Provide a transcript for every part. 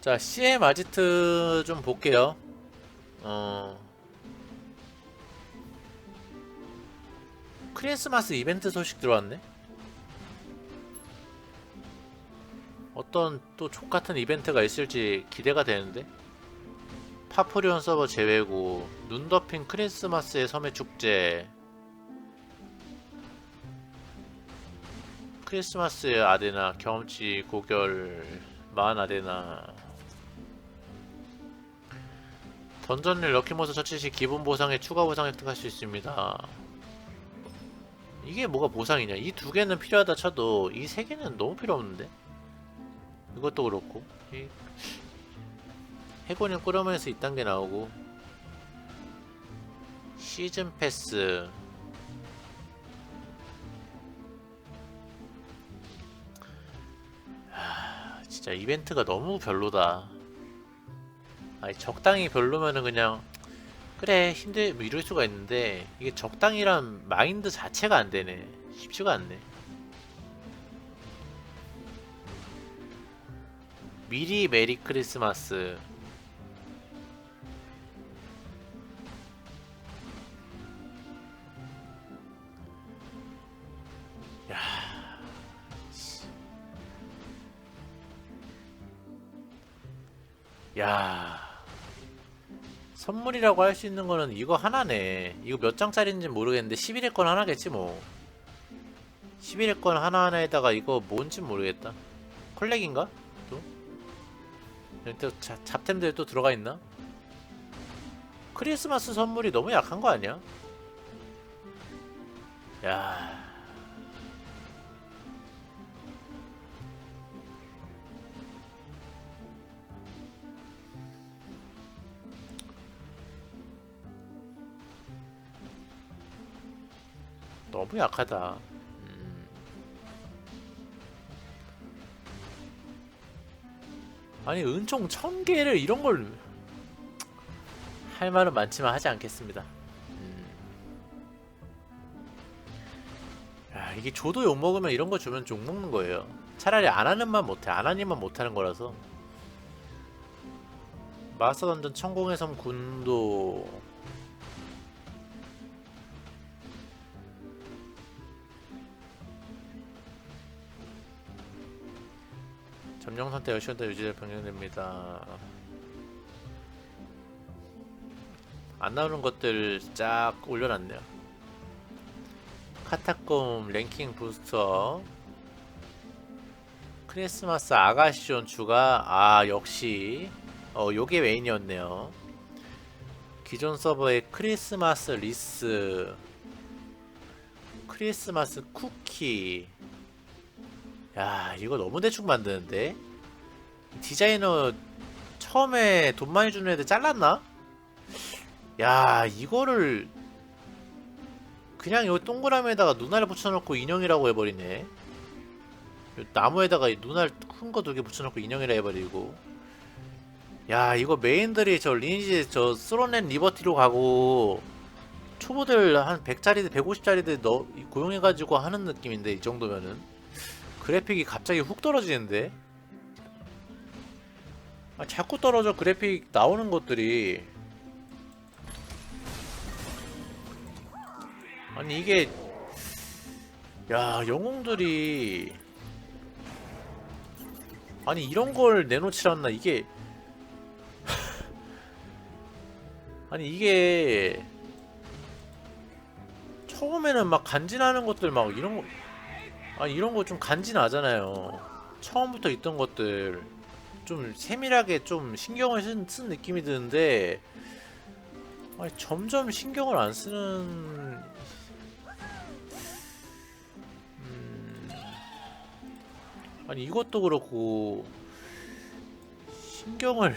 자, CM 아지트 좀 볼게요. 어. 크리스마스 이벤트 소식 들어왔네? 어떤 또 족같은 이벤트가 있을지 기대가 되는데? 파프리온 서버 제외고, 눈 덮인 크리스마스의 섬의 축제, 크리스마스의 아데나, 경험치 고결, 만 아데나, 던전일 럭키모스 처치 시 기본 보상에 추가 보상 획득할 수 있습니다. 이게 뭐가 보상이냐? 이 두 개는 필요하다 쳐도 이 세 개는 너무 필요 없는데? 이것도 그렇고 이 해고는 꾸러면서 이딴 게 나오고 시즌 패스 하, 진짜 이벤트가 너무 별로다. 아니 적당히 별로면은 그냥 그래 힘들 뭐 이럴 수가 있는데 이게 적당이란 마인드 자체가 안 되네. 쉽지가 않네. 미리 메리 크리스마스. 야 씨. 야 선물이라고 할 수 있는 거는 이거 하나네. 이거 몇 장짜리인지 모르겠는데 11회 건 하나겠지 뭐. 11회 건 하나하나에다가 이거 뭔지 모르겠다. 컬렉인가? 또? 또 자, 잡템들 또 들어가 있나? 크리스마스 선물이 너무 약한 거 아니야? 야. 너무 약하다. 음. 아니 은총 천 개를 이런 걸 할 말은 많지만 하지 않겠습니다. 음. 야 이게 줘도 욕 먹으면 이런 거 주면 욕 먹는 거예요. 차라리 안 하는 만 못해 안 하니만 못하는 거라서. 마스터 던전 천공의 섬 군도 점령 상태 10시간 유지될 변경됩니다. 안 나오는 것들 쫙 올려놨네요. 카타콤 랭킹 부스터 크리스마스 아가시온 추가 아 역시 어 요게 메인이었네요. 기존 서버의 크리스마스 리스 크리스마스 쿠키 야 이거 너무 대충 만드는데? 디자이너 처음에 돈 많이 주는 애들 잘랐나? 야 이거를 그냥 요 동그라미에다가 눈알 붙여놓고 인형이라고 해버리네. 요 나무에다가 눈알 큰 거 두 개 붙여놓고 인형이라 해버리고. 야 이거 메인들이 저 리니지 저 스로넨 리버티로 가고 초보들 한 100짜리들 150짜리들 너 고용해가지고 하는 느낌인데 이 정도면은 그래픽이 갑자기 훅 떨어지는데? 아, 자꾸 떨어져 그래픽 나오는 것들이. 아니 이게 야 영웅들이. 아니 이런 걸 내놓지 않나 이게. 아니 이게. 처음에는 막 간지나는 것들 막 이런 거 아니 이런 거 좀 간지나잖아요. 처음부터 있던 것들 좀 세밀하게 좀 신경을 쓴, 쓴 느낌이 드는데 아니 점점 신경을 안 쓰는 음... 아니 이것도 그렇고 신경을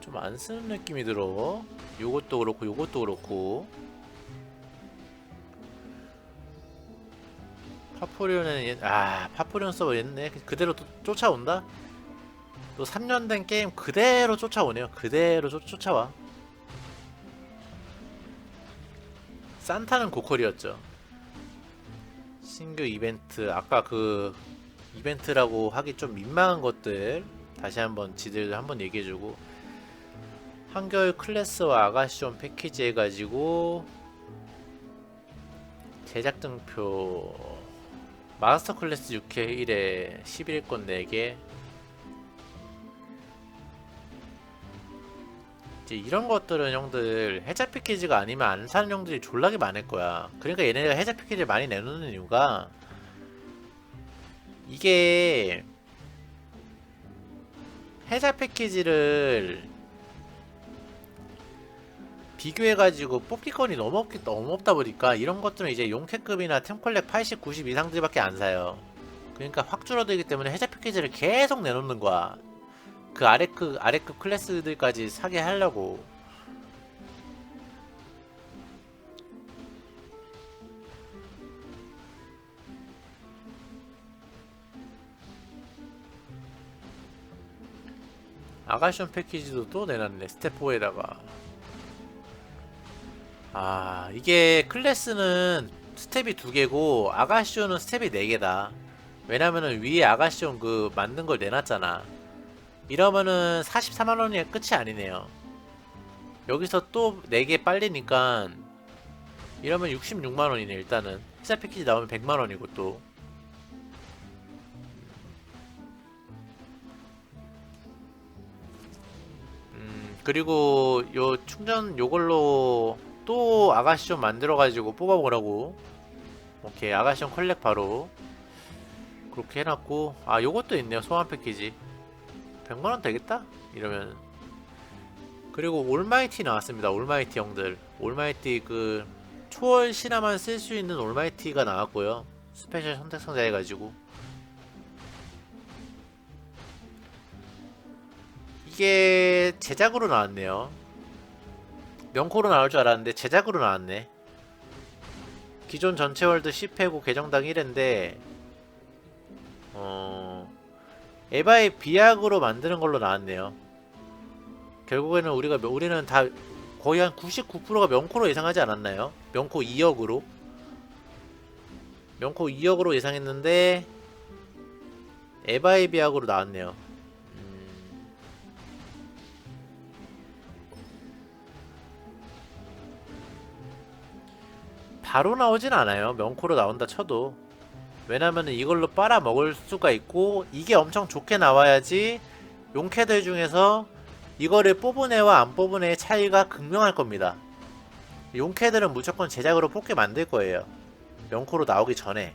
좀 안 쓰는 느낌이 들어. 요것도 그렇고 요것도 그렇고 파포리온은 옛, 아 파포리온 서버 옛네 그대로 또 쫓아온다? 또 3년 된 게임 그대로 쫓아오네요. 그대로 쫓, 쫓아와. 산타는 고퀄이었죠. 신규 이벤트 아까 그 이벤트라고 하기 좀 민망한 것들 다 다시 한번 지들 한번 얘기해주고 한겨울 클래스와 아가시온 패키지 해가지고 제작 등표 마스터 클래스 6회 1회 11권 4개 이제 이런 것들은 형들 해자 패키지가 아니면 안 사는 형들이 졸라게 많을 거야. 그러니까 얘네가 해자 패키지를 많이 내놓는 이유가 이게 해자 패키지를 비교해가지고 뽑기권이 너무 없기 너무 없다 보니까 이런 것들은 이제 용캐급이나 템컬렉 80, 90 이상들밖에 안 사요. 그러니까 확 줄어들기 때문에 해자 패키지를 계속 내놓는 거야. 그 아래급 아래급 클래스들까지 사게 하려고. 아가시온 패키지도 또 내놨네 스텝4에다가 아 이게 클래스는 스텝이 두 개고 아가시온은 스텝이 네 개다. 왜냐면은 위에 아가시온 그 만든 걸 내놨잖아. 이러면은 44만원이 끝이 아니네요. 여기서 또 4개 빨리니까 이러면 66만원이네 일단은. 회사 패키지 나오면 100만원이고 또. 음, 그리고 요 충전 요걸로 또 아가시온 만들어가지고 뽑아보라고. 오케이 아가시온 컬렉 바로. 그렇게 해놨고. 아 요것도 있네요 소환 패키지. 100만원 되겠다? 이러면. 그리고 올마이티 나왔습니다 올마이티 형들. 올마이티 그 초월 신화만 쓸 수 있는 올마이티가 나왔고요. 스페셜 선택 상자 해가지고. 이게 제작으로 나왔네요 명코로 나올 줄 알았는데 제작으로 나왔네 기존 전체 월드 10회고 계정당 1회인데 어... 에바의 비약으로 만드는 걸로 나왔네요. 결국에는 우리가 우리는 다 거의 한 99%가 명코로 예상하지 않았나요? 명코 2억으로 명코 2억으로 예상했는데 에바의 비약으로 나왔네요. 바로 나오진 않아요. 명코로 나온다 쳐도 왜냐면은 이걸로 빨아 먹을 수가 있고 이게 엄청 좋게 나와야지 용캐들 중에서 이거를 뽑은 애와 안 뽑은 애의 차이가 극명할 겁니다. 용캐들은 무조건 제작으로 뽑게 만들 거예요. 명코로 나오기 전에.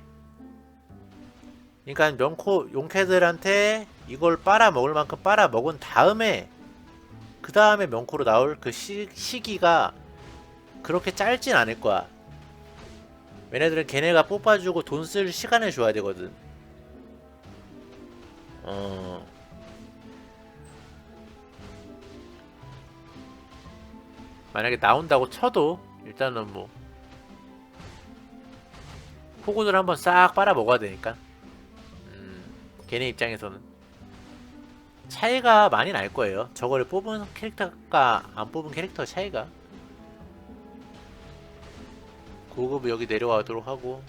그러니까 명코 용캐들한테 이걸 빨아 먹을 만큼 빨아 먹은 다음에 그 다음에 명코로 나올 그 시, 시기가 그렇게 짧진 않을 거야. 얘네들은 걔네가 뽑아주고 돈 쓸 시간을 줘야 되거든. 어. 만약에 나온다고 쳐도 일단은 뭐 포근을 한번 싹 빨아 먹어야 되니까. 음, 걔네 입장에서는 차이가 많이 날 거예요. 저거를 뽑은 캐릭터가 안 뽑은 캐릭터 차이가. 고급 여기 내려가도록 하고